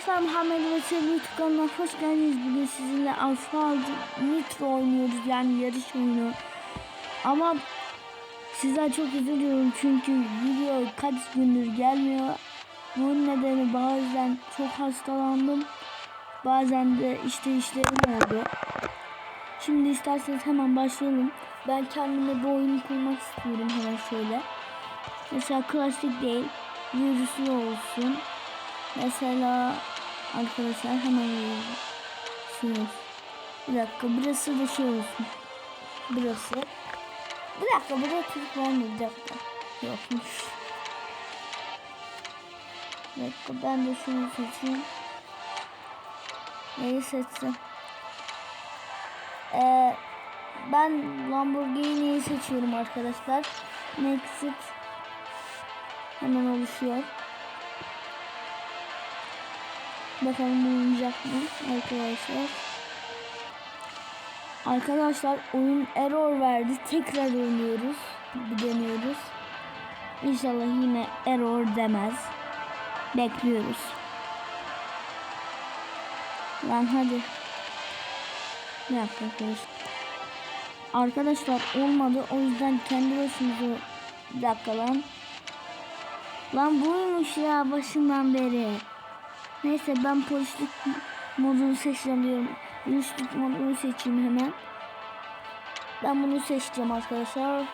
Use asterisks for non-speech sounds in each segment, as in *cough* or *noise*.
Arkadaşlar Muhammed Selim YouTube kanalına hoş geldiniz. Bugün sizinle Asfalt Nitro oynuyoruz yani yarış oyunu. Ama sizden çok üzülüyorum çünkü video kaç gündür gelmiyor. Bunun nedeni bazen çok hastalandım. Bazen de işte işlerim oldu. Şimdi isterseniz hemen başlayalım. Ben kendime bir oyun kurmak istiyorum hemen şöyle. Mesela klasik değil, virüslü olsun. Mesela arkadaşlar hemen yazıyoruz. Bir dakika burası da şey olsun. Burası. Bir dakika burada Türk var mı? Bir dakika. Yokmuş. Bir dakika ben de şunu seçeyim. Neyi seçsem? Ee, ben Lamborghini'yi seçiyorum arkadaşlar. Nexit hemen oluşuyor. Bakalım bulunacak mı arkadaşlar. Arkadaşlar oyun error verdi. Tekrar oynuyoruz. Bir deniyoruz. İnşallah yine error demez. Bekliyoruz. Lan hadi. Bir dakika arkadaşlar. Arkadaşlar olmadı. O yüzden kendi başımıza bir dakika lan. Lan buymuş ya başından beri. Neyse ben polislik modunu seçeceğim diyorum. Polislik modunu seçeyim hemen. Ben bunu seçeceğim arkadaşlar.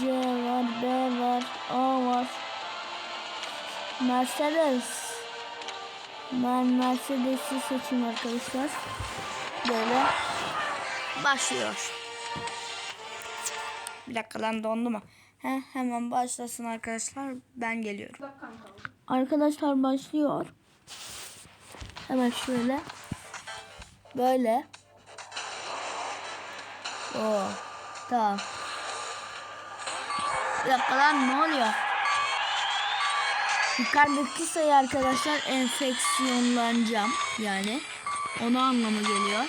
C var, B var, A var. Mercedes. Ben Mercedes'i seçeyim arkadaşlar. Böyle başlıyor. Bir dakika lan dondu mu? He, hemen başlasın arkadaşlar. Ben geliyorum. Arkadaşlar başlıyor. Hemen şöyle. Böyle. Oo. Tamam. Bir dakika lan ne oluyor? Yukarıdaki sayı arkadaşlar enfeksiyonlanacağım. Yani onu anlamı geliyor.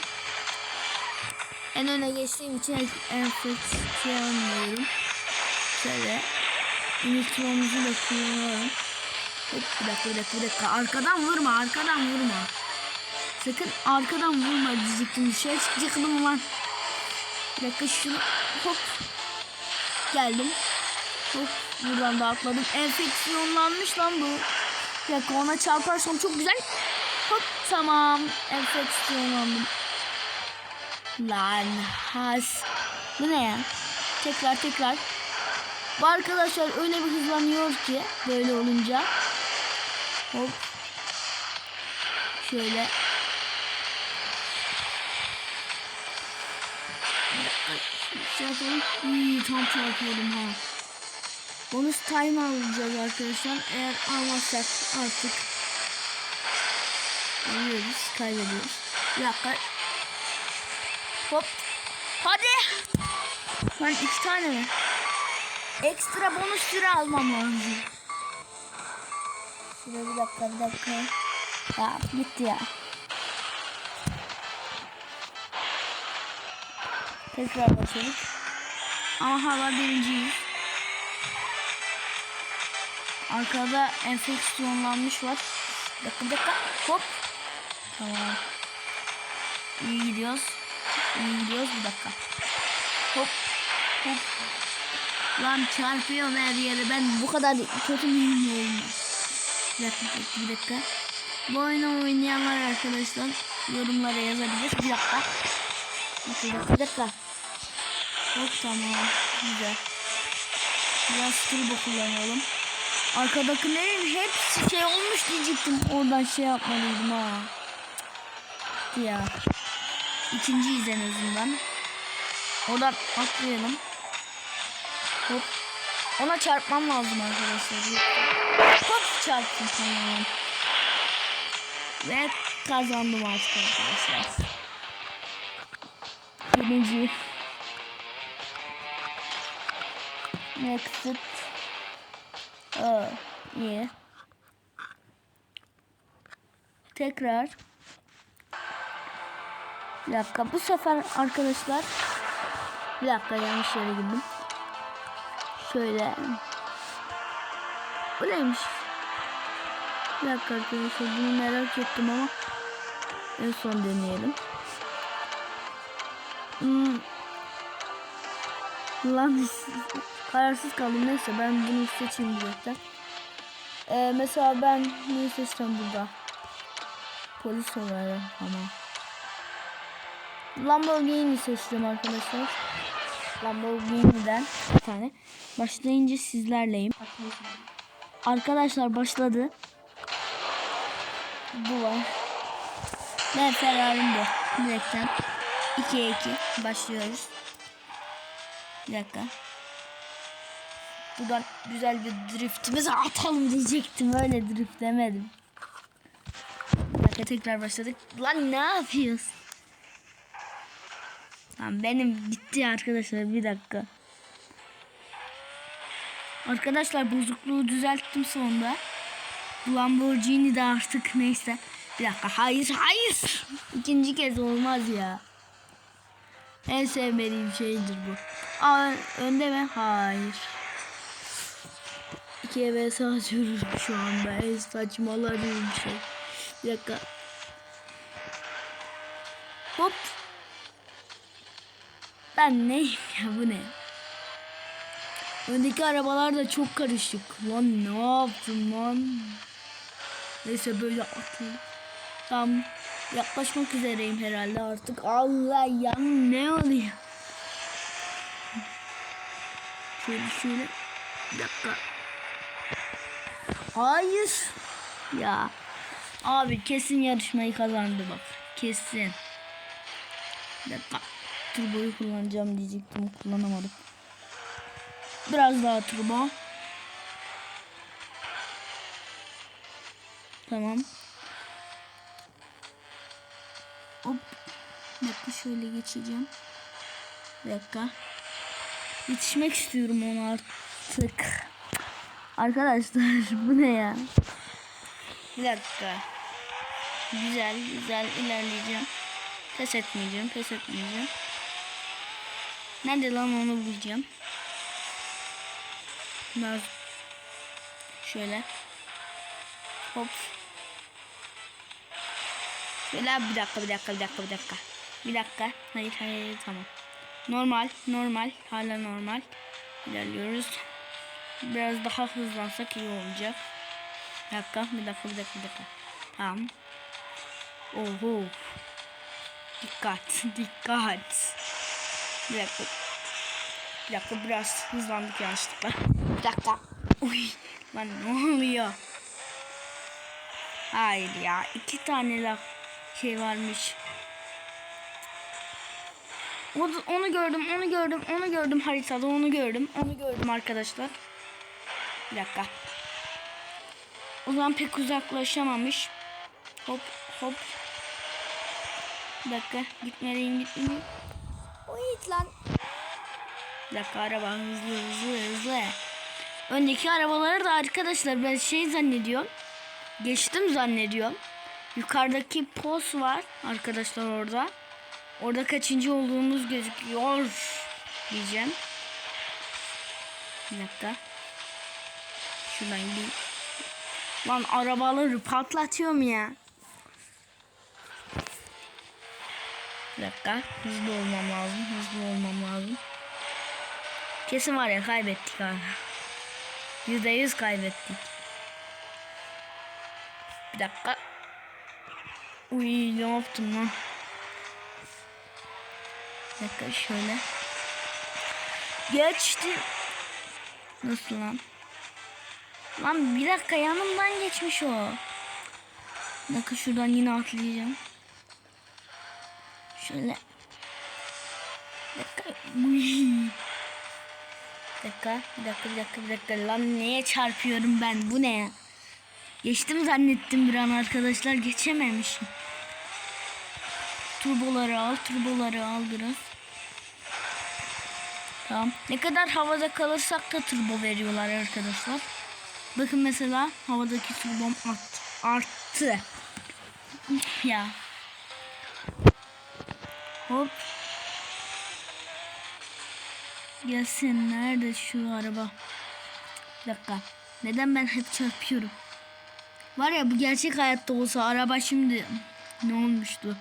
En öne geçtiğim için enfeksiyonluyorum. Şöyle. Unitromuzu da kullanıyorum. Hop, bir dakika bir dakika bir dakika. Arkadan vurma arkadan vurma. Sakın arkadan vurma diyecektim. Dışarı çıkacaktım lan. Bir dakika şunu hop. Geldim. Hop buradan da atladım. Enfeksiyonlanmış lan bu. Bir dakika ona çarparsam çok güzel. Hop tamam. Enfeksiyonlandım. Lan has. Bu ne ya? Tekrar tekrar. Bu arkadaşlar öyle bir hızlanıyor ki böyle olunca. Hop. Şöyle. Yapalım. İyi tam çarpıyorum ha. Bonus time alacağız arkadaşlar. Eğer almazsak artık alıyoruz, kaybediyoruz. Bir dakika. Hop. Hadi. Ben iki tane mi? Ekstra bonus süre almam lazım. Şuraya bir dakika bir dakika. Ya gitti ya. Tekrar başladık. Ama hala birinciyiz. Arkada enfeksiyonlanmış var. Bir dakika dakika. Hop. Tamam. İyi gidiyoruz. İyi gidiyoruz bir dakika. Hop. Hop. Lan çarpıyorum her yere. Ben bu kadar kötü müyüm oyunda? Dakika, bir dakika. Bu oyunu oynayanlar arkadaşlar yorumlara yazabilir. Bir dakika. Bir dakika. Hop tamam. Güzel. Biraz turbo kullanalım. Arkadakilerin hepsi şey olmuş diyecektim. Oradan şey yapmalıydım ha. Ya. İkinciyiz en azından. Oradan atlayalım. Hop. Ona çarpmam lazım arkadaşlar. Hop çarptım tamam. Ve kazandım artık arkadaşlar. Birinci. Exit. Aa, iyi. Tekrar. Bir dakika bu sefer arkadaşlar. Bir dakika yanlış yere girdim. Şöyle. Bu neymiş? Bir dakika arkadaşlar bunu merak ettim ama en son deneyelim. Hmm. Lan kararsız kaldım neyse ben bunu seçeyim direkten. Ee, mesela ben neyi seçsem burada? Polis olarak ama. Lamborghini seçtim arkadaşlar. Lamborghini'den bir tane. Başlayınca sizlerleyim. Arkadaşlar başladı. Bu var. Ben Ferrari'm bu. Direkten 2'ye 2 başlıyoruz. Bir dakika. Buradan güzel bir driftimizi atalım diyecektim. Öyle drift demedim. Bir dakika tekrar başladık. Lan ne yapıyorsun? Tamam benim bitti arkadaşlar bir dakika. Arkadaşlar bozukluğu düzelttim sonunda. Lamborghini de artık neyse. Bir dakika hayır hayır. İkinci kez olmaz ya. En sevmediğim şeydir bu. Aa, önde mi? Hayır. İkiye vs atıyoruz şu anda. En saçmaladığım şey. Bir dakika. Hop. Ben neyim ya bu ne? Öndeki arabalar da çok karışık. Lan ne yaptım lan? Neyse böyle atayım. Tam yaklaşmak üzereyim herhalde artık. Allah ya ne oluyor? Şöyle şöyle. Bir dakika. Hayır. Ya. Abi kesin yarışmayı kazandı bak. Kesin. Bir dakika. Turboyu kullanacağım diyecektim. Kullanamadım. Biraz daha turbo. Tamam. Hop. Bir dakika şöyle geçeceğim. Bir dakika. Yetişmek istiyorum ona artık. Arkadaşlar bu ne ya? Bir dakika. Güzel güzel ilerleyeceğim. Pes etmeyeceğim pes etmeyeceğim. Nerede lan onu bulacağım. Biraz şöyle. Hop. Şöyle bir dakika bir dakika bir dakika bir dakika. Bir dakika. Hayır, hayır tamam. Normal normal hala normal. İlerliyoruz. Biraz daha hızlansak iyi olacak. Bir dakika bir dakika bir dakika bir dakika. Tamam. Oho. Dikkat *laughs* dikkat. Bir dakika. Bir dakika biraz hızlandık yanlışlıkla. Bir dakika. Uy. Lan ne oluyor? Hayır ya. iki tane laf şey varmış. O- Onu gördüm, onu gördüm, onu gördüm haritada, onu gördüm, onu gördüm arkadaşlar. Bir dakika. O zaman pek uzaklaşamamış. Hop, hop. Bir dakika, gitmeliyim, gitmeliyim. Oy lan. Bir dakika, araba hızlı, hızlı, hızlı. Öndeki arabaları da arkadaşlar ben şey zannediyorum. Geçtim zannediyorum. Yukarıdaki pos var arkadaşlar orada. Orada kaçıncı olduğumuz gözüküyor diyeceğim. Bir dakika. Şuradan gideyim. Lan arabaları patlatıyorum ya. Bir dakika. Hızlı olmam lazım. Hızlı olmam lazım. Kesin var ya kaybettik abi. Yüzde yüz kaybettik. Bir dakika. Uy ne yaptım lan? Dakika şöyle. Geçti. Nasıl lan? Lan bir dakika yanımdan geçmiş o. Bir dakika şuradan yine atlayacağım. Şöyle. Bir dakika. Uy. Bir dakika, bir dakika, dakika, dakika. Lan neye çarpıyorum ben? Bu ne ya? Geçtim zannettim bir an arkadaşlar. Geçememişim. Turboları al, turboları al biraz. Tamam. Ne kadar havada kalırsak da turbo veriyorlar arkadaşlar. Bakın mesela havadaki turbom art, arttı. ya. Hop. Gelsin. Nerede şu araba? Bir dakika. Neden ben hep çarpıyorum? Var ya bu gerçek hayatta olsa araba şimdi ne olmuştu?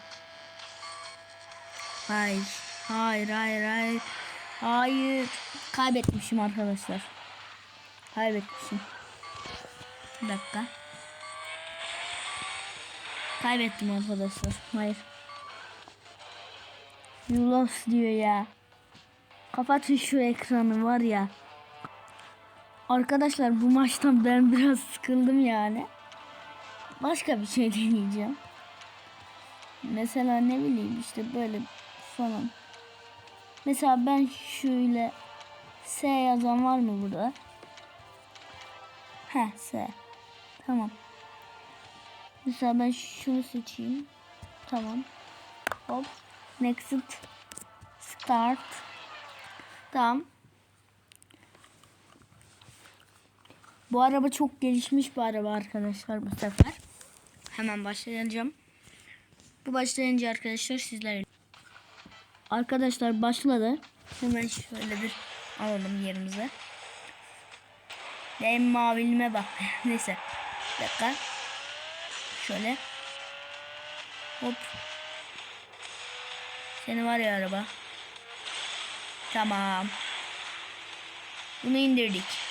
Hayır. Hayır, hayır, hayır. Hayır. Kaybetmişim arkadaşlar. Kaybetmişim. Bir dakika. Kaybettim arkadaşlar. Hayır. You lost diyor ya. Kapatın şu ekranı var ya. Arkadaşlar bu maçtan ben biraz sıkıldım yani. Başka bir şey *laughs* deneyeceğim. Mesela ne bileyim işte böyle falan. Mesela ben şöyle S yazan var mı burada? Heh S. Tamam. Mesela ben şunu seçeyim. Tamam. Hop. Next. Start. Tamam. Bu araba çok gelişmiş bir araba arkadaşlar bu sefer. Hemen başlayacağım. Bu başlayınca arkadaşlar sizler Arkadaşlar başladı. Hemen şöyle bir alalım yerimize. Benim mavilime bak. *laughs* Neyse. Bir dakika. Şöyle. Hop. Seni var ya araba. Tamam. Bunu indirdik.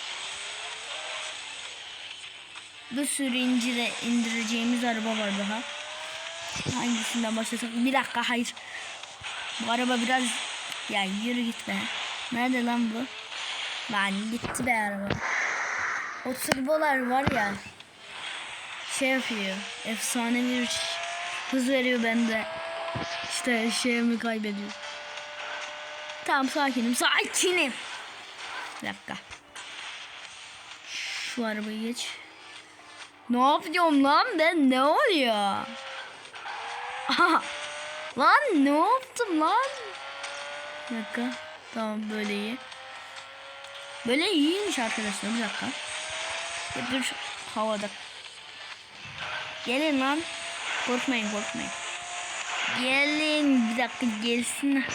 Bir sürü incire, indireceğimiz araba var daha. Hangisinden başlasak? Bir dakika hayır. Bu araba biraz... Ya yürü git be. Nerede lan bu? Lan gitti be araba. O turbolar var ya. Şey yapıyor. Efsane bir hız veriyor bende. İşte şeyimi kaybediyor. Tamam sakinim sakinim. Bir dakika. Şu arabayı geç. Ne yapıyorum lan ben? Ne oluyor? Lan ne yaptım lan? Bir dakika. Tamam böyle iyi. Böyle iyiymiş arkadaşlar. Bir dakika. Ya bir havada. Gelin lan. Korkmayın korkmayın. Gelin. Bir dakika gelsin.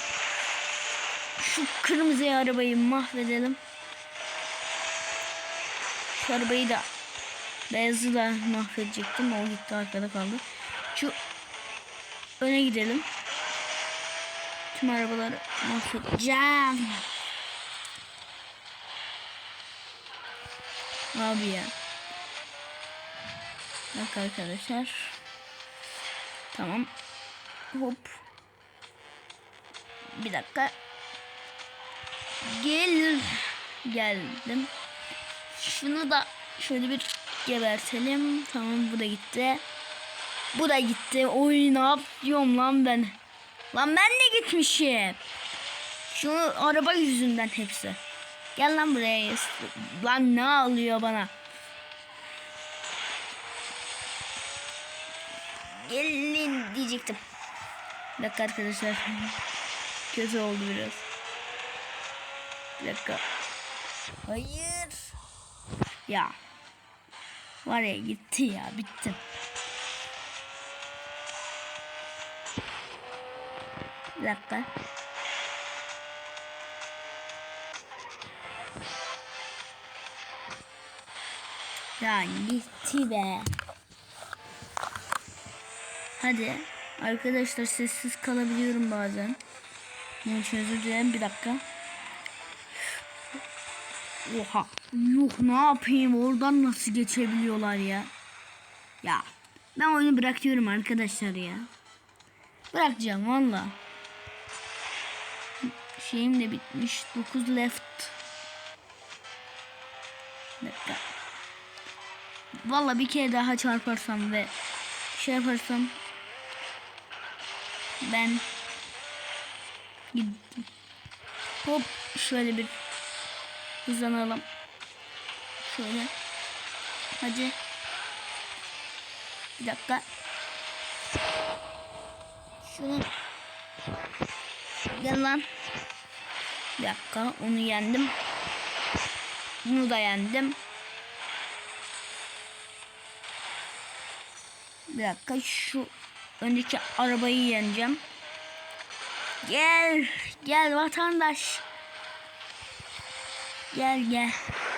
Şu kırmızı arabayı mahvedelim. Şu arabayı da beyazı da mahvedecektim. O gitti arkada kaldı. Şu öne gidelim. Tüm arabaları mahvedeceğim. Abi ya. Bak arkadaşlar. Tamam. Hop. Bir dakika. Gel. Geldim. Şunu da şöyle bir gebertelim. Tamam bu da gitti. Bu da gitti. Oy ne yapıyorum lan ben. Lan ben de gitmişim. Şu araba yüzünden hepsi. Gel lan buraya. Lan ne alıyor bana? Gelin diyecektim. Bir dakika arkadaşlar. Kötü oldu biraz. Bir dakika. Hayır. Ya. Var ya gitti ya bittim. Bir dakika. Ya gitti be. Hadi. Arkadaşlar sessiz kalabiliyorum bazen. Bunun için. Bir dakika. Oha. Yok ne yapayım oradan nasıl geçebiliyorlar ya. Ya ben oyunu bırakıyorum arkadaşlar ya. Bırakacağım valla. Şeyim de bitmiş. 9 left. Dakika. Valla bir kere daha çarparsam ve şey yaparsam ben gittim. Hop şöyle bir hızlanalım. Şöyle. Hadi. Bir dakika. Şunu. Gel lan. Bir dakika onu yendim. Bunu da yendim. Bir dakika şu öndeki arabayı yeneceğim. Gel. Gel vatandaş. Gel gel.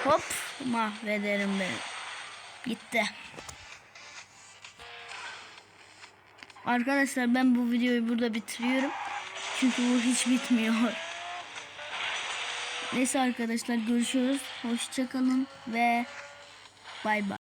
Hop mahvederim beni. Gitti. Arkadaşlar ben bu videoyu burada bitiriyorum. Çünkü bu hiç bitmiyor. Neyse arkadaşlar görüşürüz. Hoşçakalın ve bay bay.